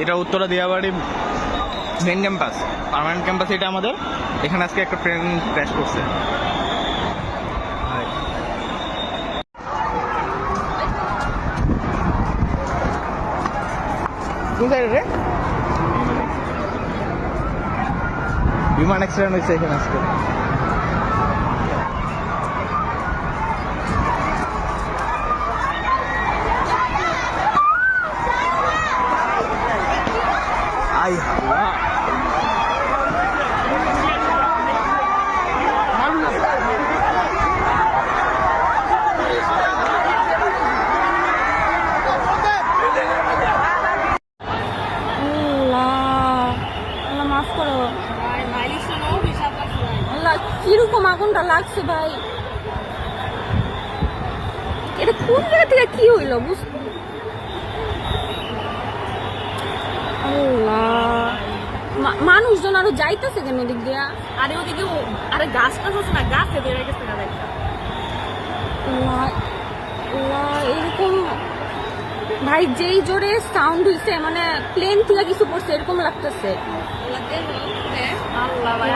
এটা Uttara Diabari main campus permanent campus এটা আমাদের। এখানে আজকে একটা ট্রেন ক্র্যাশ করছে। বিমান অ্যাক্সিডেন্ট হয়েছে এখানে আজকে। আই হাল্লা কীরকম আগুনটা লাগছে ভাই। এটা কোন জায়গা থেকে কি হইল? বুঝ আল্লাহ মা- মানুষজন আরও যাইতেছে কেন ওদিক দিয়া? আরে ওদিকে আরে গাছ টাছ আছে না, গাছে বেড়ে গেছে না এরকম ভাই, যেই জোরে সাউন্ড হইছে মানে প্লেন থেকে কিছু পড়ছে এরকম লাগতেছে। আল্লাহ ভাই